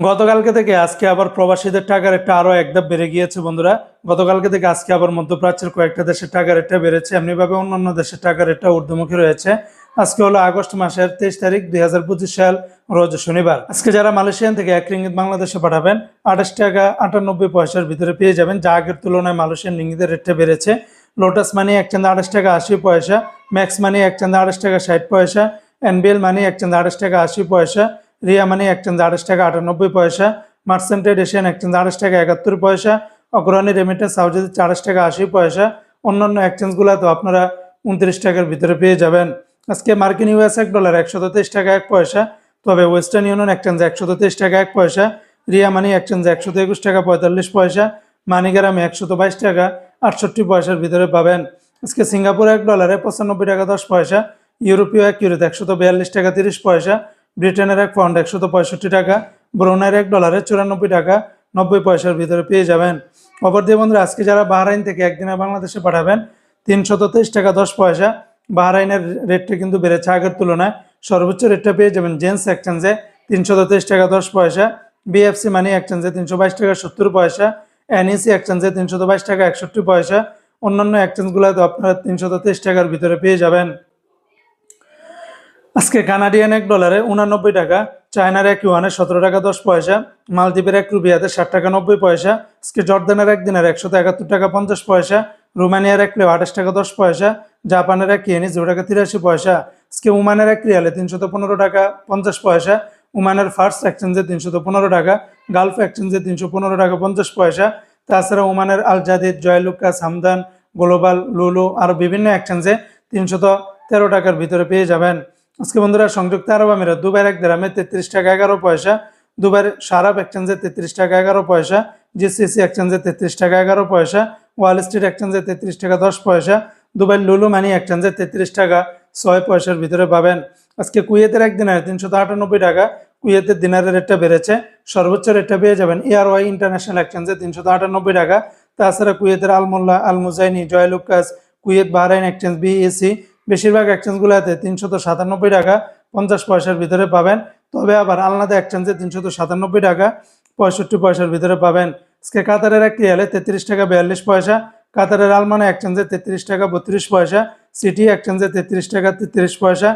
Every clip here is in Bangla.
গতকালকে থেকে আজকে আবার প্রবাসীদের টাকার রেটটা আরও একদম বেড়ে গিয়েছে, বন্ধুরা। গতকালকে থেকে আজকে আবার মধ্যপ্রাচ্যের কয়েকটা দেশের টাকার রেটটা বেড়েছে, এমনিভাবে অন্যান্য দেশের টাকার রেটটা ঊর্ধ্বমুখী রয়েছে। আজকে হলো আগস্ট মাসের তেইশ তারিখ, দুই হাজার পঁচিশ সাল, রোজ শনিবার। আজকে যারা মালয়েশিয়ান থেকে এক রিঙ্গিত বাংলাদেশে পাঠাবেন, আঠাশ টাকা আটানব্বই পয়সার ভিতরে পেয়ে যাবেন। যা আগের তুলনায় মালয়েশিয়ান রিঙ্গিতের রেটটা বেড়েছে। লোটাস মানি এক চান্দা আঠাশ টাকা আশি পয়সা ম্যাক্স মানি এক চান্দা আঠাশ টাকা ষাট পয়সা এনবিএল মানি এক চান্দা আঠাশ টাকা আশি পয়সা রিয়া মানি এক চান্দা আঠাশ টাকা আটানব্বই পয়সা মার্সেন্টেড এশিয়ান এক চান্দা আঠাশ টাকা একাত্তর পয়সা, অগ্রণী রেমিটেন্স হাউজে আঠাশ টাকা আশি পয়সা। অন্যান্য এক্সচেঞ্জগুলো তো আপনারা উনত্রিশ টাকার ভিতরে পেয়ে যাবেন। আজকে মার্কিন ইউএস এক ডলার একশো তেইশ টাকা এক পয়সা, তবে ওয়েস্টার্ন ইউনিয়ন এক্সচেঞ্জ একশো তেইশ টাকা এক পয়সা, রিয়া মানি এক্সচেঞ্জ একশত একুশ টাকা পঁয়তাল্লিশ পয়সা, মানিগ্রামে একশত বাইশ টাকা আটষট্টি পয়সার ভিতরে পাবেন। আজকে সিঙ্গাপুর এক ডলারে পঁচানব্বই টাকা দশ পয়সা, ইউরোপীয় এক ইউরোতে একশত বিয়াল্লিশ টাকা তিরিশ পয়সা ব্রিটেনের এক পাউন্ড একশত পঁয়ষট্টি টাকা, ব্রুনাইয়ের এক ডলারে চুরানব্বই টাকা, নব্বই পয়সার ভিতরে পেয়ে যাবেন। অপর দিয়ে বন্ধুরা, আজকে যারা বাহরাইন থেকে একদিনে বাংলাদেশে পাঠাবেন, তিনশত তেইশ টাকা দশ পয়সা। বাহরাইনের রেটটা কিন্তু বেড়েছে আগের তুলনায়। সর্বোচ্চ রেটটা পেয়ে যাবেন জেন্টস এক্সচেঞ্জে তিনশত তেইশ টাকা দশ পয়সা বিএফসি মানি এক্সচেঞ্জে তিনশো বাইশ টাকা সত্তর পয়সা এনইসি এক্সচেঞ্জে তিনশত বাইশ টাকা একষট্টি পয়সা। অন্যান্য এক্সচেঞ্জগুলোতে আপনারা তিনশত তেইশ টাকার ভিতরে পেয়ে যাবেন। আজকে কানাডিয়ান এক ডলারে উনানব্বই টাকা, চায়নার এক ইউয়ানে সতেরো টাকা দশ পয়সা, মালদ্বীপের এক রুপিয়াতে ষাট টাকা নব্বই পয়সা, আজকে জর্দানের এক দিনের একশো একাত্তর টাকা পঞ্চাশ পয়সা, রোমানিয়ার এক রিয়াল আঠাশ টাকা দশ পয়সা, জাপানের এক ইয়েনি জিরো টাকা তিরাশি পয়সা, আজকে উমানের এক রিয়ালে তিনশত পনেরো টাকা পঞ্চাশ পয়সা উমানের ফার্স্ট এক্সচেঞ্জে তিনশত পনেরো টাকা, গালফ এক্সচেঞ্জে তিনশো পনেরো টাকা পঞ্চাশ পয়সা, তাছাড়া ওমানের আল জাদিদ জয়লুকাস হামদান, গ্লোবাল, লুলু, আরও বিভিন্ন এক্সচেঞ্জে তিনশত তেরো টাকার ভিতরে পেয়ে যাবেন। আজকে বন্ধুরা, সংযুক্ত আরব আমিরাত, দুবাইয়ের এক গ্রামে তেত্রিশ টাকা এগারো পয়সা, দুবাইয়ের সারাপ এক্সচেঞ্জে তেত্রিশ টাকা এগারো পয়সা জিসিসি এক্সচেঞ্জে তেত্রিশ টাকা এগারো পয়সা ওয়াল স্ট্রিট এক্সচেঞ্জে তেত্রিশ টাকা দশ পয়সা, দুবাইয়ের লুলু মানি এক্সচেঞ্জে তেত্রিশ টাকা ছয় পয়সার ভিতরে পাবেন। আজকে কুয়েতের এক দিনারে তিনশত আটানব্বই টাকা, কুয়েতের দিনারের রেটটা বেড়েছে, সর্বোচ্চ রেটটা পেয়ে যাবেন এআরওয়াই ইন্টারন্যাশনাল এক্সচেঞ্জে তিনশত আটানব্বই টাকা। তাছাড়া কুয়েতের Almulla Al Muzaini Joyalukkas, Kuwait Bahrain exchange BAC বেশিরভাগ এক্সচেঞ্জগুলোতে তিনশত সাতানব্বই টাকা পঞ্চাশ পয়সার ভিতরে পাবেন। তবে আবার আলনাদা এক্সচেঞ্জে তিনশত সাতানব্বই টাকা পঁয়ষট্টি পয়সার ভিতরে পাবেন। আজকে কাতারের এক রিয়ালে তেত্রিশ টাকা বিয়াল্লিশ পয়সা, কাতারের আলমানা এক্সচেঞ্জে তেত্রিশ টাকা বত্রিশ পয়সা, সিটি এক্সচেঞ্জে তেত্রিশ টাকা তেত্রিশ পয়সা,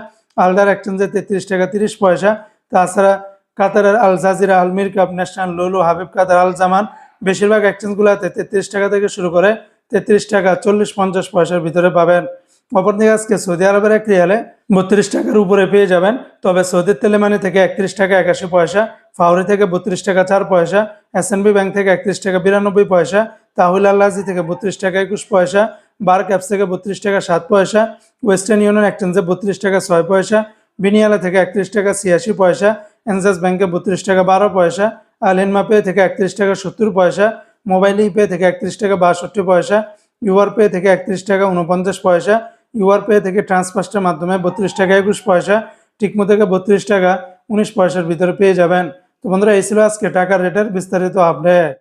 আলদার এক্সচেঞ্জে তেত্রিশ টাকা তিরিশ পয়সা। তাছাড়া কাতারের আল জাজিরা, আল মির কাপ ন্যাশনাল লোলো, হাবিব কাতার আল জামান বেশিরভাগ এক্সচেঞ্জগুলোতে তেত্রিশ টাকা থেকে শুরু করে তেত্রিশ টাকা চল্লিশ পঞ্চাশ পয়সার ভিতরে পাবেন। অপরদিকে আজকে সৌদি আরবের এক রিয়ালে বত্রিশ টাকার উপরে পেয়ে যাবেন। তবে সৌদির তেলেমানি থেকে একত্রিশ টাকা একাশি পয়সা, ফাউরি থেকে বত্রিশ টাকা চার পয়সা এসএনবি ব্যাংক থেকে একত্রিশ টাকা বিরানব্বই পয়সা, তাহুল আল্লাজি থেকে বত্রিশ টাকা একুশ পয়সা বার ক্যাপস থেকে বত্রিশ টাকা সাত পয়সা, ওয়েস্টার্ন ইউনিয়ন এক্সচেঞ্জে বত্রিশ টাকা ছয় পয়সা, বিনিয়ালা থেকে একত্রিশ টাকা ছিয়াশি পয়সা, এনজাস ব্যাংকে বত্রিশ টাকা বারো পয়সা আলিনমা পে থেকে একত্রিশ টাকা সত্তর পয়সা, মোবাইল পে থেকে একত্রিশ টাকা বাষট্টি পয়সা ইউআর পে থেকে একত্রিশ টাকা উনপঞ্চাশ পয়সা ইউআর পে থেকে ট্রান্সফার্স্টের মাধ্যমে বত্রিশ টাকা একুশ পয়সা, টিকমো থেকে বত্রিশ টাকা উনিশ পয়সার ভিতরে পেয়ে যাবেন। তো বন্ধুরা, এই ছিল আজকে টাকার রেটের বিস্তারিত আপডেট